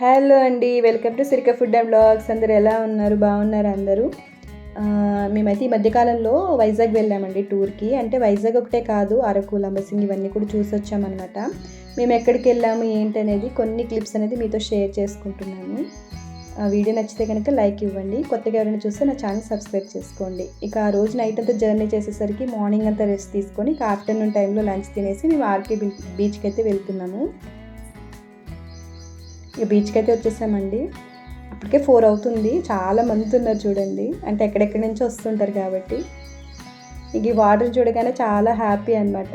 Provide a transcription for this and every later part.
Hello అండి welcome to Sirika food and blogs. అందరు ఎలా ఉన్నారు? బాగున్నారు అందరూ? మేమైతే ఈ మధ్యకాలంలో వైజాగ్ వెళ్ళామండి టూర్కి. అంటే వైజాగ్ ఒకటే కాదు అరకు లంబసింగ్ ఇవన్నీ కూడా చూసి వచ్చామన్నమాట మేము ఎక్కడికి వెళ్ళాము ఏంటి అనేది కొన్ని క్లిప్స్ అనేది మీతో షేర్ చేసుకుంటున్నాను వీడియో నచ్చితే కనుక లైక్ ఇవ్వండి. కొత్తగా ఎవరైనా చూస్తే నా ఛానల్ సబ్స్క్రైబ్ చేసుకోండి. ఇక ఆ రోజు నైట్ అంతా జర్నీ చేసేసరికి మార్నింగ్ అంతా రెస్ట్ తీసుకొని ఇక ఆఫ్టర్నూన్ టైంలో లంచ్ తినేసి మేము ఆర్కే బీచ్కి అయితే వెళ్తున్నాము. ఇక బీచ్కి అయితే వచ్చేసామండి. అప్పటికే ఫోర్ అవుతుంది. చాలా మంది ఉన్నారు చూడండి. అంటే ఎక్కడెక్కడి నుంచి వస్తుంటారు కాబట్టి. ఇక ఈ వాటర్ చూడగానే చాలా హ్యాపీ అనమాట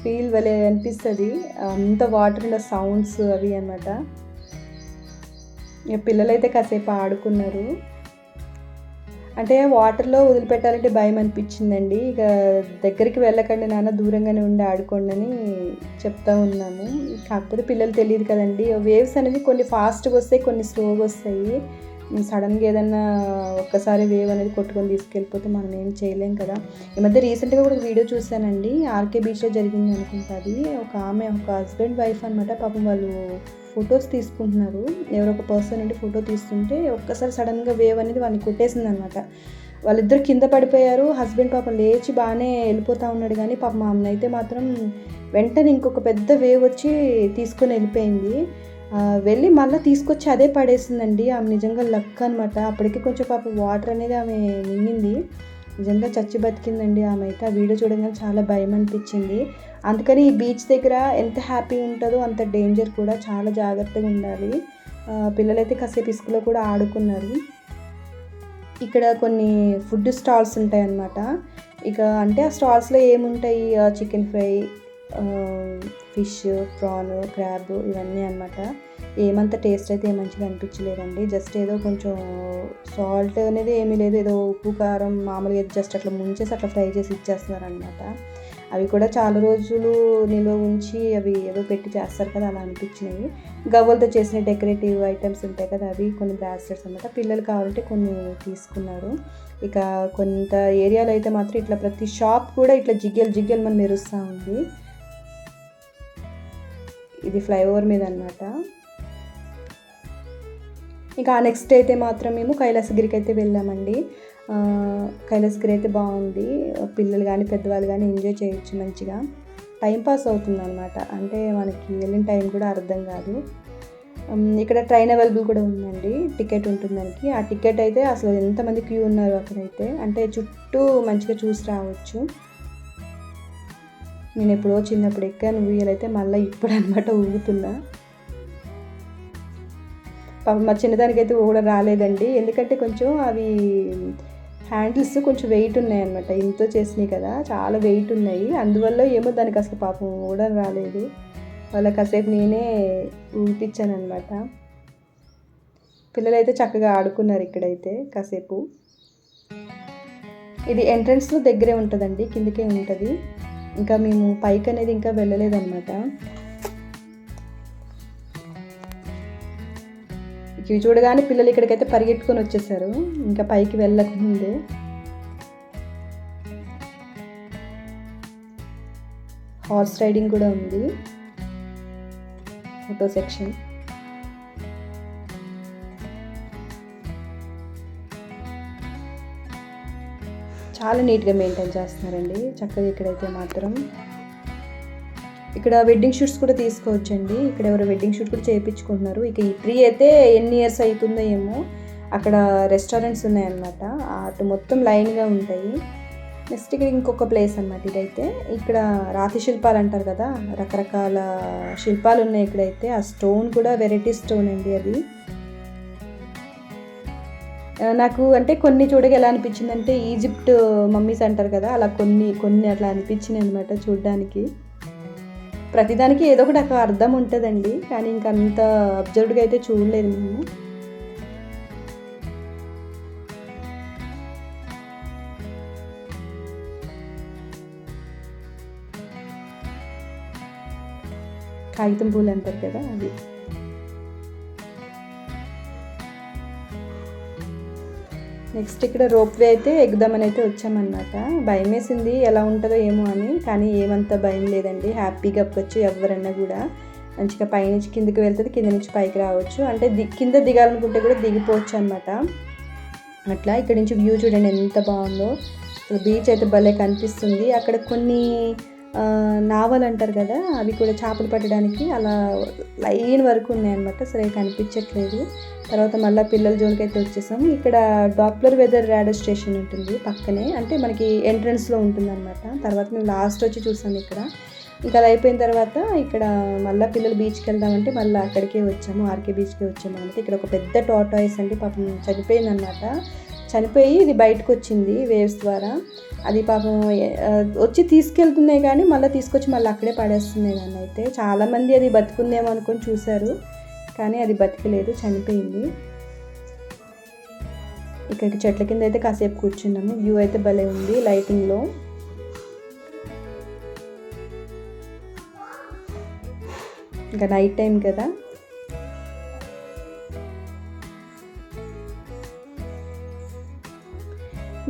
ఫీల్ వలే అనిపిస్తుంది. అంత వాటర్ ఉన్న సౌండ్స్ అవి అనమాట ఇక పిల్లలైతే కాసేపు ఆడుకున్నారు. అంటే వాటర్లో వదిలిపెట్టాలంటే భయం అనిపించిందండి. ఇక దగ్గరికి వెళ్ళకండి నాన్న దూరంగానే ఉండి ఆడుకోండి అని చెప్తా ఉన్నాము. కాకపోతే పిల్లలు తెలియదు కదండి. వేవ్స్ అనేవి కొన్ని ఫాస్ట్గా వస్తాయి కొన్ని స్లోగా వస్తాయి. సడన్గా ఏదన్నా ఒక్కసారి వేవ్ అనేది కొట్టుకొని తీసుకెళ్ళిపోతే మనం ఏం చేయలేం కదా. ఈ మధ్య రీసెంట్గా కూడా వీడియో చూశానండి. ఆర్కే బీచ్లో జరిగింది అనుకుంటుంది ఒక ఆమె ఒక హస్బెండ్ వైఫ్ అనమాట. పాపం వాళ్ళు ఫొటోస్ తీసుకుంటున్నారు. ఎవరో ఒక పర్సన్ నుండి ఫోటో తీస్తుంటే ఒక్కసారి సడన్గా వేవ్ అనేది వాళ్ళని కొట్టేసింది అనమాట వాళ్ళిద్దరు కింద పడిపోయారు. హస్బెండ్ పాపం లేచి బాగానే వెళ్ళిపోతూ ఉన్నాడు కానీ పాపం ఆమెను అయితే మాత్రం వెంటనే ఇంకొక పెద్ద వేవ్ వచ్చి తీసుకొని వెళ్ళిపోయింది. వెళ్ళి మళ్ళీ తీసుకొచ్చి అదే పడేసిందండి. ఆమె నిజంగా లక్ అనమాట అప్పటికి కొంచెం పాపం వాటర్ అనేది ఆమె నింగింది నిజంగా చచ్చి బతికిందండి ఆమె అయితే. ఆ వీడియో చూడగానే చాలా భయం అనిపించింది. అందుకని ఈ బీచ్ దగ్గర ఎంత హ్యాపీ ఉంటుందో అంత డేంజర్ కూడా చాలా జాగ్రత్తగా ఉండాలి. పిల్లలైతే కాసేపు ఇసుకలో కూడా ఆడుకున్నారు. ఇక్కడ కొన్ని ఫుడ్ స్టాల్స్ ఉంటాయి అన్నమాట ఇక అంటే ఆ స్టాల్స్లో ఏముంటాయి? Chicken fry fish prawn crab ఇవన్నీ అన్నమాట. ఏమంత టేస్ట్ అయితే మంచిగా అనిపించలేదండి. జస్ట్ ఏదో కొంచెం సాల్ట్ అనేది ఏమీ లేదు. ఏదో ఉప్పు కారం మామూలుగా జస్ట్ అట్లా ముంచేసి అట్లా ఫ్రై చేసి ఇచ్చేస్తున్నారు అనమాట అవి కూడా చాలా రోజులు నిల్వ ఉంచి అవి ఏదో పెట్టి చేస్తారు కదా అలా అనిపించినవి. గవ్వలతో చేసిన డెకరేటివ్ ఐటమ్స్ ఉంటాయి కదా అవి కొన్ని బ్రాస్లెట్స్ అనమాట పిల్లలు కావాలంటే కొన్ని తీసుకున్నారు. ఇక కొంత ఏరియాలో అయితే మాత్రం ఇట్లా ప్రతి షాప్ కూడా ఇట్లా జిగ్గెలు జిగ్గెలు మనం మెరుస్తూ ఉంది. ఇది ఫ్లైఓవర్ మీద అనమాట ఇక నెక్స్ట్ అయితే మాత్రం మేము కైలాసగిరికి అయితే వెళ్ళామండి. కైలాసగిరి అయితే బాగుంది. పిల్లలు కానీ పెద్దవాళ్ళు కానీ ఎంజాయ్ చేయొచ్చు మంచిగా. టైం పాస్ అవుతుంది అనమాట అంటే మనకి వెళ్ళిన టైం కూడా అర్థం కాదు. ఇక్కడ ట్రైన్ అవైలబుల్ కూడా ఉందండి. టికెట్ ఉంటుంది దానికి ఆ టికెట్ అయితే అసలు ఎంతమంది క్యూ ఉన్నారు అక్కడైతే. అంటే చుట్టూ మంచిగా చూసి రావచ్చు. నేను ఎప్పుడో చిన్నప్పుడు ఎక్కాను ఊయలైతే మళ్ళీ ఇప్పుడు అనమాట ఊగుతున్నా. పాపం మా చిన్నదానికి అయితే కూడా రాలేదండి. ఎందుకంటే కొంచెం అవి హ్యాండిల్స్ కొంచెం వెయిట్ ఉన్నాయి అనమాట ఇంతో చేసినాయి కదా చాలా వెయిట్ ఉన్నాయి. అందువల్ల ఏమో దానికి అసలు పాపం కూడా రాలేదు. వాళ్ళ కాసేపు నేనే ఊపిచ్చాను అనమాట పిల్లలైతే చక్కగా ఆడుకున్నారు ఇక్కడైతే కాసేపు. ఇది ఎంట్రన్స్ దగ్గరే ఉంటుందండి కిందకే ఉంటుంది. ఇంకా మేము పైకి అనేది ఇంకా వెళ్ళలేదన్నమాట. ఇవి చూడగానే పిల్లలు ఇక్కడికైతే పరిగెట్టుకొని వచ్చేసారు. ఇంకా పైకి వెళ్ళకముందే. హార్స్ రైడింగ్ కూడా ఉంది. ఫోటో సెక్షన్ చాలా నీట్గా మెయింటైన్ చేస్తున్నారండి. చక్కగా ఇక్కడైతే మాత్రం. ఇక్కడ వెడ్డింగ్ షూట్స్ కూడా తీసుకోవచ్చండి. ఇక్కడ ఎవరు వెడ్డింగ్ షూట్ కూడా చేయించుకుంటున్నారు. ఇక ఈ ట్రీ అయితే ఎన్ని ఇయర్స్ అవుతుందో ఏమో అక్కడ రెస్టారెంట్స్ ఉన్నాయన్నమాట. అటు మొత్తం లైన్గా ఉంటాయి. నెక్స్ట్ ఇక్కడ ఇంకొక ప్లేస్ అన్నమాట ఇదైతే. ఇక్కడ రాతి శిల్పాలు అంటారు కదా రకరకాల శిల్పాలు ఉన్నాయి ఇక్కడైతే. ఆ స్టోన్ కూడా వెరైటీ స్టోన్ అండి అది. నాకు అంటే కొన్ని చూడగా ఎలా అనిపించింది అంటే ఈజిప్ట్ మమ్మీస్ అంటారు కదా అలా కొన్ని కొన్ని అట్లా అనిపించింది అనమాట చూడడానికి. ప్రతిదానికి ఏదో ఒకటి ఒక అర్థం ఉంటుందండి కానీ ఇంక అంత అబ్జర్వ్డ్గా అయితే చూడలేదు మేము. కాగితం పూలు అంటారు కదా అది నెక్స్ట్ ఇక్కడ రోప్ వే అయితే ఎగుదామని అయితే వచ్చామన్నమాట. భయం వేసింది ఎలా ఉంటుందో ఏమో అని కానీ ఏమంత భయం లేదండి. హ్యాపీగా అప్పచ్చు ఎవరన్నా కూడా. మంచిగా పైనుంచి కిందకి వెళ్తుంది కింద నుంచి పైకి రావచ్చు. అంటే ది కింద దిగాలనుకుంటే కూడా దిగిపోవచ్చు అనమాట అట్లా ఇక్కడ నుంచి వ్యూ చూడండి ఎంత బాగుందో. బీచ్ అయితే భలే కనిపిస్తుంది. అక్కడ కొన్ని నావలు అంటారు కదా అవి కూడా చేపలు పట్టడానికి అలా లైన్ వరకు ఉన్నాయన్నమాట. సరే కనిపించట్లేదు. తర్వాత మళ్ళీ పిల్లల జోన్కి అయితే వచ్చేసాం. ఇక్కడ డాప్లర్ వెదర్ రాడర్ స్టేషన్ ఉంటుంది పక్కనే. అంటే మనకి ఎంట్రన్స్లో ఉంటుందన్నమాట. తర్వాత మేము లాస్ట్ వచ్చి చూసాం ఇక్కడ. ఇంకా అది అయిపోయిన తర్వాత ఇక్కడ మళ్ళీ పిల్లలు బీచ్కి వెళ్దామంటే మళ్ళీ అక్కడికే వచ్చాము ఆర్కే బీచ్కి వచ్చాము. అంటే ఇక్కడ ఒక పెద్ద టాటాయిస్ అండి పాపం చనిపోయిందన్నమాట. చనిపోయి ఇది బయటకు వచ్చింది వేవ్స్ ద్వారా. అది పాపం వచ్చి తీసుకెళ్తున్నాయి కానీ మళ్ళీ తీసుకొచ్చి మళ్ళీ అక్కడే పడేస్తున్నాయి దాన్ని అయితే. చాలామంది అది బతుకుందేమో అనుకొని చూశారు కానీ అది బతికలేదు చనిపోయింది. ఇక్కడికి చెట్ల కింద అయితే కాసేపు కూర్చున్నాము. వ్యూ అయితే భలే ఉంది లైటింగ్లో. ఇంకా నైట్ టైం కదా.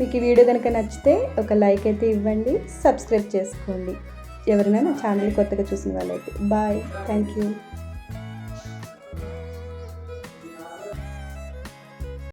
మీకు ఈ వీడియో కనుక నచ్చితే ఒక లైక్ అయితే ఇవ్వండి సబ్స్క్రైబ్ చేసుకోండి. ఎవరైనా నా ఛానల్ కొత్తగా చూసిన వాళ్ళైతే బాయ్. Thank you